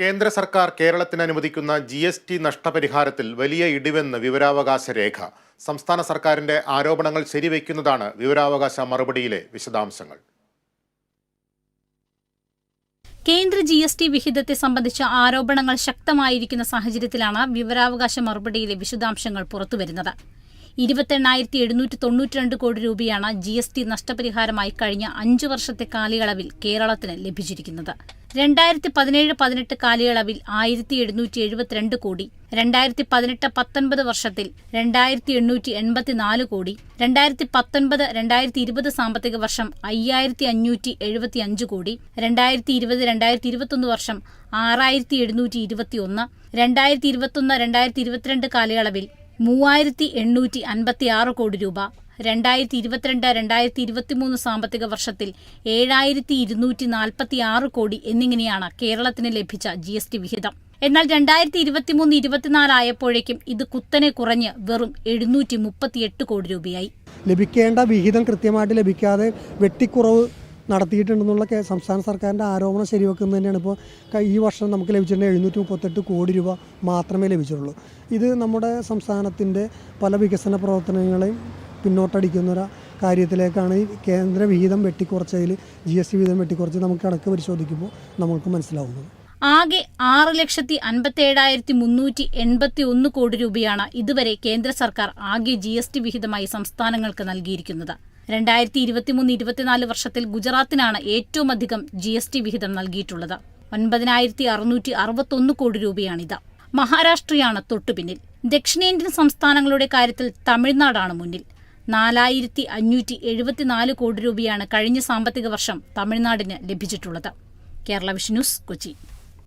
കേന്ദ്ര സർക്കാർ കേരളത്തിന് അനുവദിക്കുന്ന ജി എസ് ടി നഷ്ടപരിഹാരത്തിൽ വലിയ ഇടിവെന്ന് വിവരാവകാശ രേഖ. സംസ്ഥാന സർക്കാരിന്റെ ആരോപണങ്ങൾ ശരിവെക്കുന്നതാണ് വിവരാവകാശ മറുപടിയിലെ വിശദാംശങ്ങൾ. കേന്ദ്ര ജി എസ് ടി വിഹിതത്തെ സംബന്ധിച്ച ആരോപണങ്ങൾ ശക്തമായിരിക്കുന്ന സാഹചര്യത്തിലാണ് വിവരാവകാശ മറുപടിയിലെ വിശദാംശങ്ങൾ പുറത്തുവരുന്നത്. ഇരുപത്തെണ്ണായിരത്തി എഴുന്നൂറ്റി തൊണ്ണൂറ്റി രണ്ട് കോടി രൂപയാണ് ജി എസ് ടി നഷ്ടപരിഹാരമായി കഴിഞ്ഞ അഞ്ചു വർഷത്തെ കാലയളവിൽ കേരളത്തിന് ലഭിച്ചിരിക്കുന്നത്. രണ്ടായിരത്തി പതിനേഴ് പതിനെട്ട് കാലയളവിൽ ആയിരത്തി എഴുന്നൂറ്റി എഴുപത്തിരണ്ട് കോടി രണ്ടായിരത്തി പതിനെട്ട് പത്തൊൻപത് വർഷത്തിൽ രണ്ടായിരത്തി എണ്ണൂറ്റി എൺപത്തിനാല് കോടി രണ്ടായിരത്തി പത്തൊൻപത് രണ്ടായിരത്തി ഇരുപത് സാമ്പത്തിക വർഷം അയ്യായിരത്തി അഞ്ഞൂറ്റി എഴുപത്തി അഞ്ച് കോടി രണ്ടായിരത്തി ഇരുപത് രണ്ടായിരത്തി ഇരുപത്തൊന്ന് വർഷം ആറായിരത്തി എഴുന്നൂറ്റി ഇരുപത്തി ഒന്ന് രണ്ടായിരത്തി ഇരുപത്തൊന്ന് രണ്ടായിരത്തി ഇരുപത്തിരണ്ട് കാലയളവിൽ മൂവായിരത്തി എണ്ണൂറ്റി അൻപത്തി ആറ് കോടി രൂപ രണ്ടായിരത്തി ഇരുപത്തിരണ്ട് രണ്ടായിരത്തി ഇരുപത്തിമൂന്ന് സാമ്പത്തിക വർഷത്തിൽ ഏഴായിരത്തി ഇരുന്നൂറ്റി നാൽപ്പത്തി ആറ് കോടി എന്നിങ്ങനെയാണ് കേരളത്തിന് ലഭിച്ച ജി എസ് ടി വിഹിതം. എന്നാൽ രണ്ടായിരത്തി ഇരുപത്തിമൂന്ന് ഇരുപത്തിനാലായപ്പോഴേക്കും ഇത് കുത്തനെ കുറഞ്ഞ് വെറും എഴുന്നൂറ്റി മുപ്പത്തിയെട്ട് കോടി രൂപയായി. ലഭിക്കേണ്ട വിഹിതം കൃത്യമായിട്ട് ലഭിക്കാതെ വെട്ടിക്കുറവ് നടത്തിയിട്ടുണ്ടെന്നുള്ള സംസ്ഥാന സർക്കാരിന്റെ ആരോപണം ശരിവെക്കുന്നത് തന്നെയാണ്. ഇപ്പോൾ ഈ വർഷം നമുക്ക് ലഭിച്ചിട്ടുണ്ട് എഴുന്നൂറ്റി മുപ്പത്തെട്ട് കോടി രൂപ മാത്രമേ ലഭിച്ചിട്ടുള്ളൂ. ഇത് നമ്മുടെ സംസ്ഥാനത്തിന്റെ പല വികസന പ്രവർത്തനങ്ങളെയും പിന്നോട്ടടിക്കുന്ന ഒരു കാര്യത്തിലേക്കാണ് ഈ കേന്ദ്ര വിഹിതം വെട്ടിക്കുറച്ചതിൽ ജി എസ് ടി വിഹിതം വെട്ടിക്കുറച്ച് നമുക്ക് കണക്ക് പരിശോധിക്കുമ്പോൾ നമുക്ക് മനസ്സിലാവുന്നത്. ആകെ ആറ് ലക്ഷത്തി അൻപത്തി ഏഴായിരത്തി മുന്നൂറ്റി എൺപത്തി ഒന്ന് കോടി രൂപയാണ് ഇതുവരെ കേന്ദ്ര സർക്കാർ ആകെ ജി എസ് ടി വിഹിതമായി സംസ്ഥാനങ്ങൾക്ക് നൽകിയിരിക്കുന്നത്. രണ്ടായിരത്തി ഇരുപത്തിമൂന്ന് ഇരുപത്തിനാല് വർഷത്തിൽ ഗുജറാത്തിനാണ് ഏറ്റവും അധികം ജി എസ് ടി വിഹിതം നൽകിയിട്ടുള്ളത്. ഒൻപതിനായിരത്തി അറുന്നൂറ്റി അറുപത്തൊന്ന് കോടി രൂപയാണിത്. മഹാരാഷ്ട്രയാണ് തൊട്ടുപിന്നിൽ. ദക്ഷിണേന്ത്യൻ സംസ്ഥാനങ്ങളുടെ കാര്യത്തിൽ തമിഴ്നാടാണ് മുന്നിൽ. നാലായിരത്തി അഞ്ഞൂറ്റി എഴുപത്തിനാല് കോടി രൂപയാണ് കഴിഞ്ഞ സാമ്പത്തിക വർഷം തമിഴ്നാടിന് ലഭിച്ചിട്ടുള്ളത്. കേരള വിഷൻ കൊച്ചി.